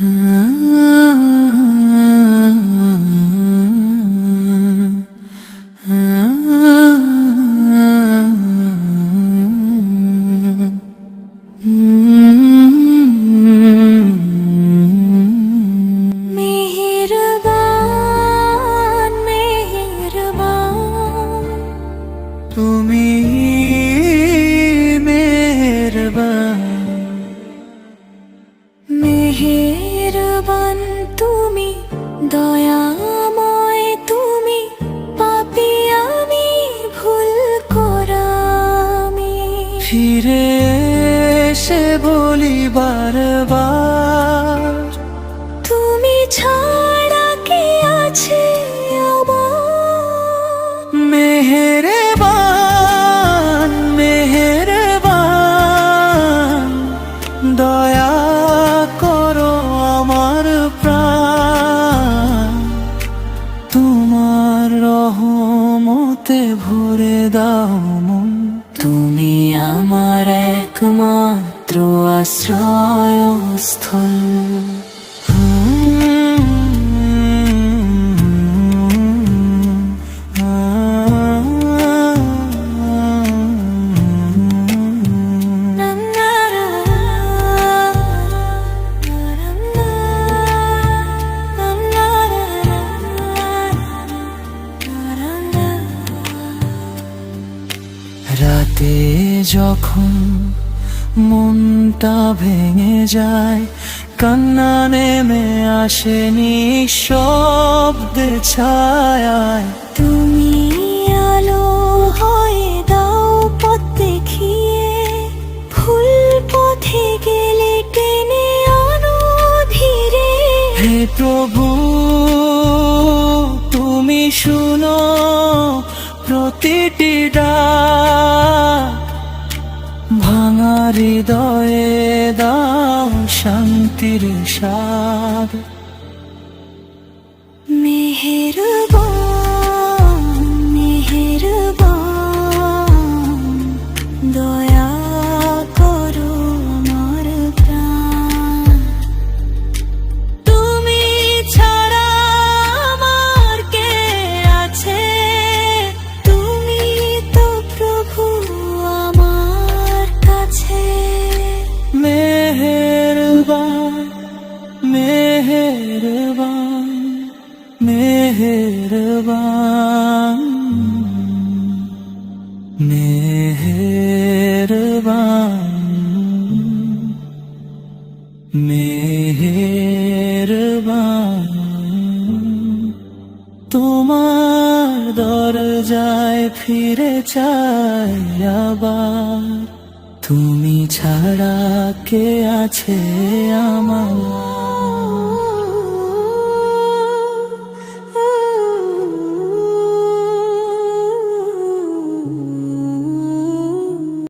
মেহেরবান দয়াময় তুমি পাপি আমি ভুল করামি। ফিরে এসে বলি বারবার তুমি ছাড়া কে আছে দয়া করো। তোমার রহমতে ভরে দাও মন। তুমি আমার একমাত্র আশ্রয়স্থল। রাতে যখন মনটা ভেঙে যায় কান্না নেমে আসেনি শব্দে ছায়ায়। তুমি আলো হয়ে দাও পথ দেখিয়ে ফুল পথে গেলে টেনে আনো ধীরে। হে প্রভু তুমি শুনো প্রতিটি ডাক। ভাঙা হৃদয়ে দাও শান্তির স্বাদ। মেহেরবান মেহেরবান মেহেরবান মেহেরবান। তোমার দরজায় ফিরে চাই আবার তুমি ছাড়া কে আছে আমার?